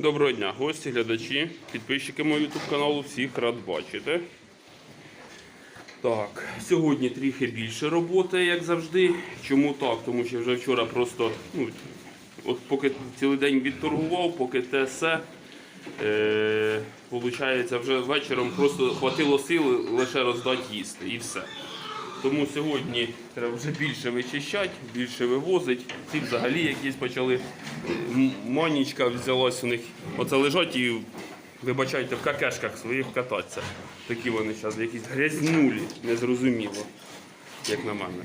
Доброго дня, гості, глядачі, підписчики мого YouTube каналу, всіх рад бачити. Так, сьогодні трохи більше роботи, як завжди. Чому так? Тому що вже вчора просто, ну, от поки цілий день відторгував, поки те. Е, Получається, вже вечором просто хватило сили лише роздати їсти і все. Тому сьогодні треба вже більше вичищати, більше вивозити. Ці взагалі якісь почали. Манічка взялась у них. Оце лежать і, вибачайте, в какешках своїх кататися. Такі вони зараз якісь грязнулі, незрозуміло, як на мене.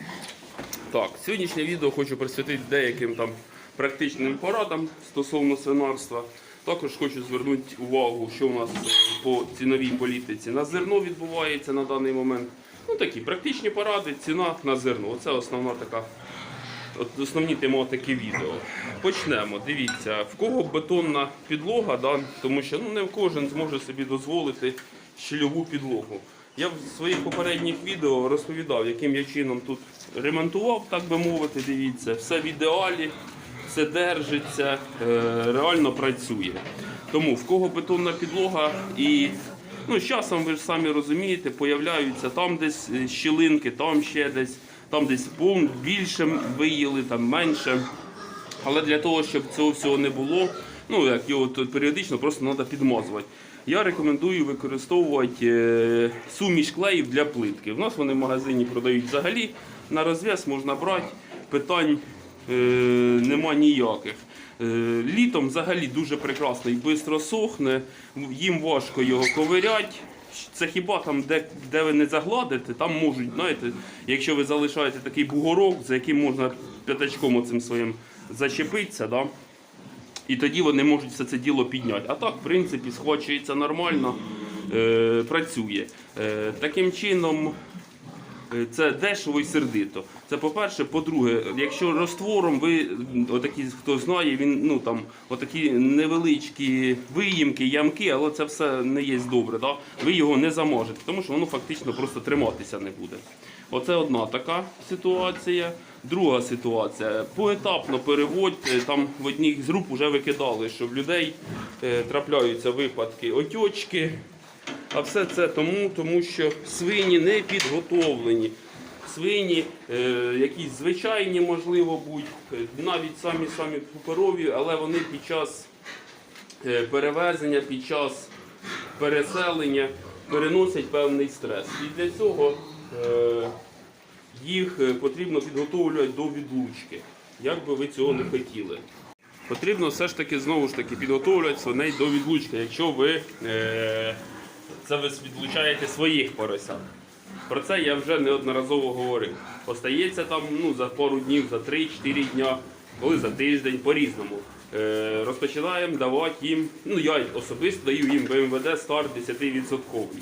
Так, сьогоднішнє відео хочу присвятити деяким там практичним порадам стосовно свинарства. Також хочу звернути увагу, що у нас е, по ціновій політиці на зерно відбувається на даний момент. Ну такі практичні поради, ціна на зерно. Оце основна така, от основні тематики відео. Почнемо. Дивіться, в кого бетонна підлога, да? тому що ну, не кожен зможе собі дозволити щільову підлогу. Я в своїх попередніх відео розповідав, яким я чином тут ремонтував, так би мовити. Дивіться, все в ідеалі, все держиться, е, реально працює. Тому в кого бетонна підлога і ну, з часом ви ж самі розумієте, появляються там десь е, щілинки, там ще десь, там десь пункт більше виїли, там менше. Але для того, щоб цього всього не було, ну як його тут періодично просто треба підмазувати. Я рекомендую використовувати е, суміш клеїв для плитки. У нас вони в магазині продають взагалі. На розв'яз можна брати, питань е, нема ніяких. Е, літом взагалі дуже прекрасно і швидко сохне, їм важко його ковиряти. Це хіба там, де, де ви не загладите, там можуть, знаєте, якщо ви залишаєте такий бугорок, за яким можна п'ятачком оцим своїм зачепитися, да? і тоді вони можуть все це діло підняти. А так, в принципі, схвачується нормально, е, працює. Е, таким чином, Це дешево і сердито. Це по-перше. По-друге, якщо розтвором ви отакі, хто знає, він ну там отакі невеличкі виїмки, ямки, але це все не є добре. Да? Ви його не заможете, тому що воно фактично просто триматися не буде. Оце одна така ситуація. Друга ситуація. Поетапно переводьте. Там в одній з груп вже викидали, що в людей е, трапляються випадки отечки. А все це тому, тому що свині не підготовлені. Свині е, якісь звичайні, можливо, будь, е, навіть самі самі паперові, але вони під час е, перевезення, під час переселення переносять певний стрес. І для цього е, їх е, потрібно підготовлювати до відлучки, як би ви цього не хотіли. Потрібно все ж таки знову ж таки підготовлювати свиней до відлучки, якщо ви е, це ви відлучаєте своїх поросят. Про це я вже неодноразово говорив. Остається там ну, за пару днів, за 3-4 дня, коли за тиждень, по-різному. Е, розпочинаємо давати їм, ну я особисто даю їм БМВД старт 10%.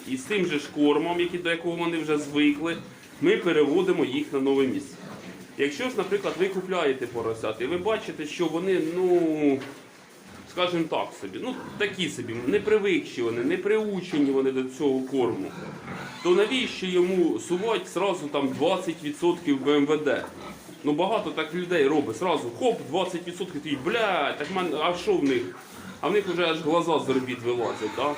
І з тим же ж кормом, до якого вони вже звикли, ми переводимо їх на нове місце. Якщо ж, наприклад, ви купляєте поросят, і ви бачите, що вони, ну, скажімо так собі, ну такі собі, не привикші вони, не приучені вони до цього корму, то навіщо йому сувати сразу там 20% БМВД? Ну багато так людей робить, сразу хоп, 20% ти бля, так мен, а що в них? А в них вже аж глаза з орбіт вилазять, так?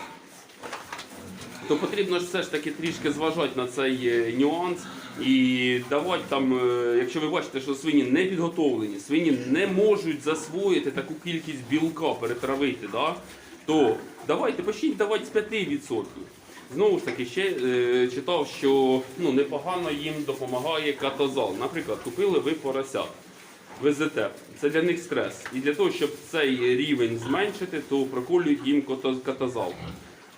то потрібно ж все ж таки трішки зважати на цей е, нюанс і давати там, е, якщо ви бачите, що свині не підготовлені, свині не можуть засвоїти таку кількість білка, перетравити, да? то давайте почніть давати з 5%. Знову ж таки, ще е, читав, що ну, непогано їм допомагає катазал. Наприклад, купили ви поросят. Везете. Це для них стрес. І для того, щоб цей рівень зменшити, то проколюють їм ката- катазал.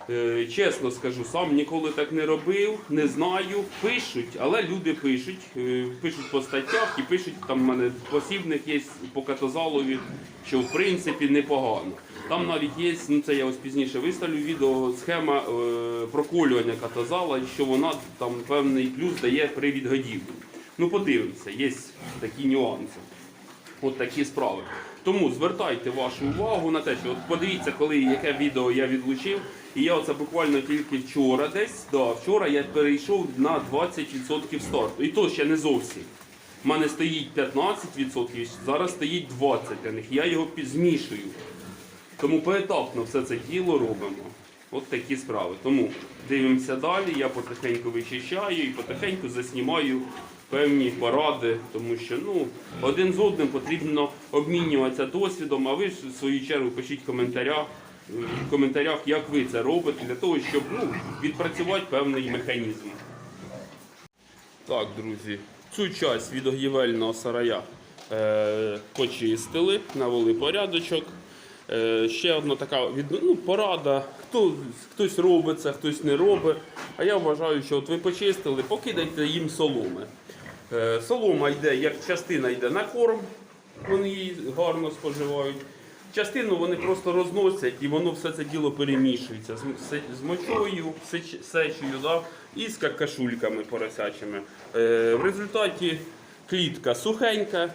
Е, Чесно скажу, сам ніколи так не робив, не знаю. Пишуть, але люди пишуть, е, пишуть по статтях і пишуть, там в мене посібник є по катозалові, що в принципі непогано. Там навіть є, ну це я ось пізніше виставлю відео, схема е, проколювання катозала, що вона там певний плюс дає при відгодівлі. Ну подивимося, є такі нюанси. От такі справи. Тому звертайте вашу увагу на те, що от подивіться, коли яке відео я відлучив. І я оце буквально тільки вчора десь, да, вчора я перейшов на 20% старту. І то ще не зовсім. У мене стоїть 15%, зараз стоїть 20% для них. Я його змішую. Тому поетапно все це діло робимо. От такі справи. Тому дивимося далі, я потихеньку вичищаю і потихеньку заснімаю певні поради, тому що ну, один з одним потрібно обмінюватися досвідом, а ви ж в свою чергу пишіть в коментарях, в коментарях, як ви це робите, для того, щоб ну, відпрацювати певний механізм. Так, друзі, цю часть від огівельного сарая е, почистили, навели порядочок. Е, ще одна така від, ну, порада. Хто, хтось робить це, хтось не робить. А я вважаю, що от ви почистили, покидайте їм соломи. Е, солома йде, як частина йде на корм, вони її гарно споживають. Частину вони просто розносять і воно все це діло перемішується з, мочою, сеч- сечею да, і з какашульками поросячими. Е, в результаті клітка сухенька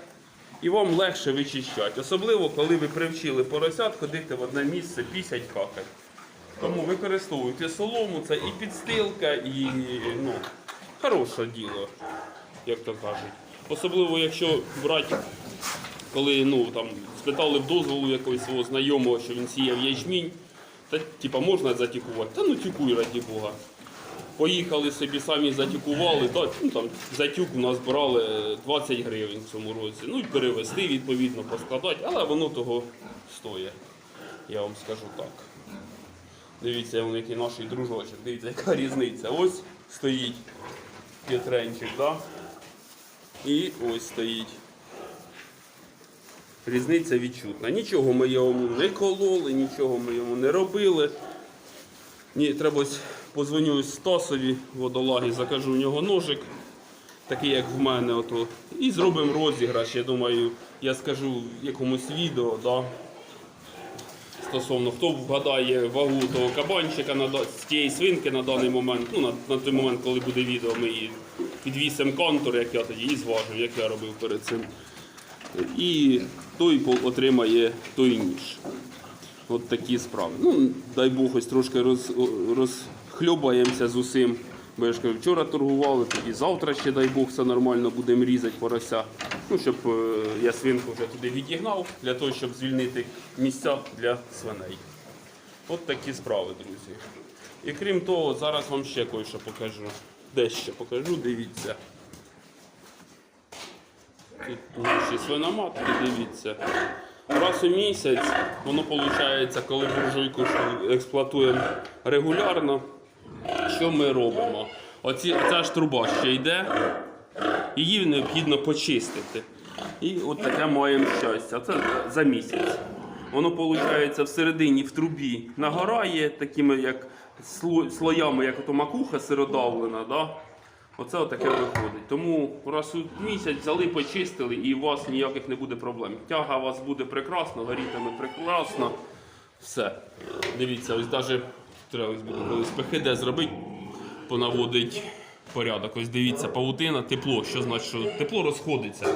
і вам легше вичищати. Особливо, коли ви привчили поросят ходити в одне місце пісять какать. Тому використовуйте солому, це і підстилка, і ну, хороше діло, як то кажуть. Особливо, якщо брати коли ну, там, спитали б дозволу якогось свого знайомого, що він сіяв ячмінь, та типа можна затікувати? Та ну тікуй раді Бога. Поїхали собі, самі затікували, та, ну, там, затюк у нас брали 20 гривень в цьому році. Ну і перевезти, відповідно, поскладати, але воно того стоїть. Я вам скажу так. Дивіться, вон який наш дружочок, дивіться, яка різниця. Ось стоїть Петренчик, да? І ось стоїть різниця відчутна. Нічого ми йому не кололи, нічого ми йому не робили. Ні, треба ось позвоню Стасові водолагі, закажу в нього ножик, такий як в мене. Ото, і зробимо розіграш. Я думаю, я скажу в якомусь відео. Да? Стосовно, хто вгадає вагу того кабанчика з тієї свинки на даний момент, ну на, на той момент, коли буде відео, ми її підвісимо контур, як я тоді і зважив, як я робив перед цим і той отримає той ніж. От такі справи. Ну, дай Бог, ось трошки роз, розхльобаємося з усім. Бо я ж кажу, вчора торгували, тоді завтра ще, дай Бог, все нормально будемо різати порося. Ну, щоб е, я свинку вже туди відігнав, для того, щоб звільнити місця для свиней. От такі справи, друзі. І крім того, зараз вам ще кое-що покажу. Дещо покажу, дивіться. Тут наші свиноматки, дивіться. Раз у місяць, воно виходить, коли буржуйку експлуатуємо регулярно, що ми робимо? Оці, оця ж труба ще йде, її необхідно почистити. І от таке маємо щастя. Це за місяць. Воно виходить всередині в трубі нагорає такими як слоями, як ото макуха сиродавлена. Да? Оце отаке виходить. Тому раз у місяць взяли, почистили і у вас ніяких не буде проблем. Тяга у вас буде прекрасно, горітиме прекрасно. Все. Дивіться, ось навіть треба колись ПХД зробити, понаводить порядок. Ось дивіться, павутина, тепло. Що значить, що тепло розходиться.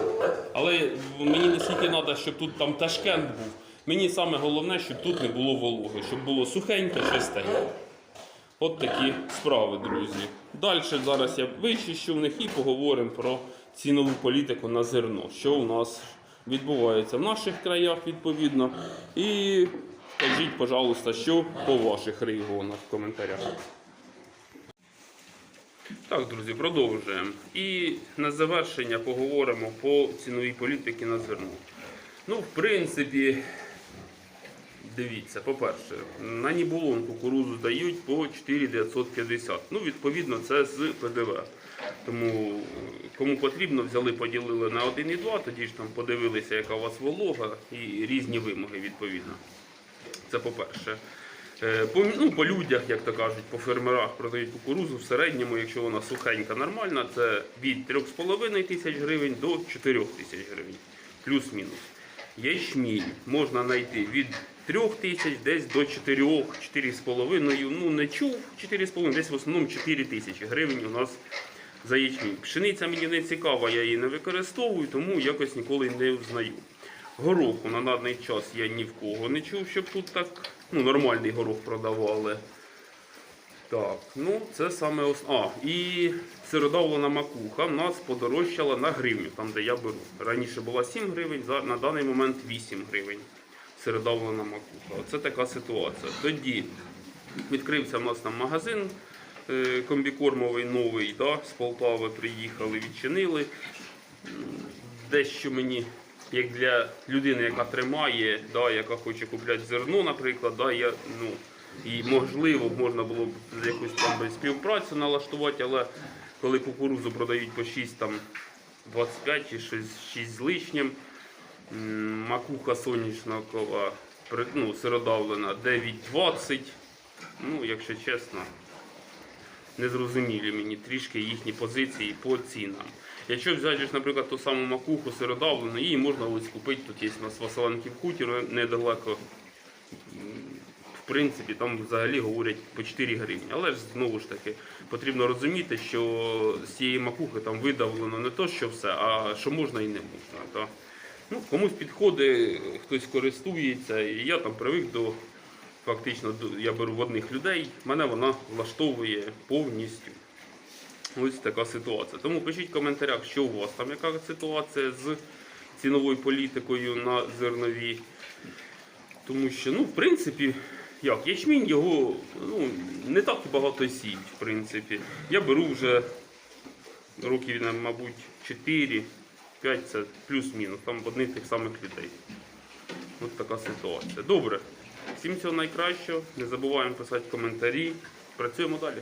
Але мені не стільки треба, щоб тут там ташкент був. Мені саме головне, щоб тут не було вологи, щоб було сухеньке, чистеньке. От такі справи, друзі. Далі зараз я вичищу в них і поговоримо про цінову політику на зерно, що у нас відбувається в наших краях відповідно. І скажіть, пожалуйста, що по ваших регіонах в коментарях. Так, друзі, продовжуємо. І на завершення поговоримо по ціновій політиці на зерно. Ну, в принципі, Дивіться, по-перше, на нібулон кукурузу дають по 4,950. Ну, відповідно, це з ПДВ. Тому кому потрібно, взяли, поділили на 1,2, тоді ж там подивилися, яка у вас волога і різні вимоги відповідно. Це по-перше. Е, По, ну, по людях, як то кажуть, по фермерах продають кукурузу в середньому, якщо вона сухенька, нормальна, це від 3,5 тисяч гривень до 4 тисяч гривень. Плюс-мінус. Ячмінь можна знайти від 3 тисяч десь до 4, 4,5. Ну не чув 4,5, десь в основному 4 тисячі гривень у нас за ячмінь. Пшениця мені не цікава, я її не використовую, тому якось ніколи не взнаю. Гороху на даний час я ні в кого не чув, щоб тут так ну, нормальний горох продавали. Так, ну це саме ос... А, і сиродавлена макуха в нас подорожчала на гривню, там де я беру. Раніше була 7 гривень, на даний момент 8 гривень. сиродавлена макуха. Оце така ситуація. Тоді відкрився в нас там магазин е, комбікормовий новий, да, з Полтави приїхали, відчинили. Дещо мені, як для людини, яка тримає, да, яка хоче купляти зерно, наприклад, да, я, ну, і можливо можна було б якусь там співпрацю налаштувати, але коли кукурузу продають по 6 там 25 чи 6, 6 з лишнім, макуха соняшникова, ну, сиродавлена 9,20. Ну, якщо чесно, незрозумілі мені трішки їхні позиції по цінам. Якщо взяти, наприклад, ту саму макуху сиродавлену, її можна ось купити. Тут є у нас Василенків хутір недалеко. В принципі, там взагалі говорять по 4 гривні. Але ж знову ж таки потрібно розуміти, що з цієї макухи там видавлено не то, що все, а що можна і не можна. Да? Ну, комусь підходить, хтось користується, і я там привик до фактично я беру в одних людей, мене вона влаштовує повністю. Ось така ситуація. Тому пишіть в коментарях, що у вас там, яка ситуація з ціновою політикою на зернові. Тому що, ну, в принципі, як, ячмінь його ну, не так і багато сіють, в принципі. Я беру вже років, мабуть, 4, 5, це плюс-мінус, там одних тих самих людей. Ось така ситуація. Добре. Всім цього найкращого. Не забуваємо писати коментарі. Працюємо далі.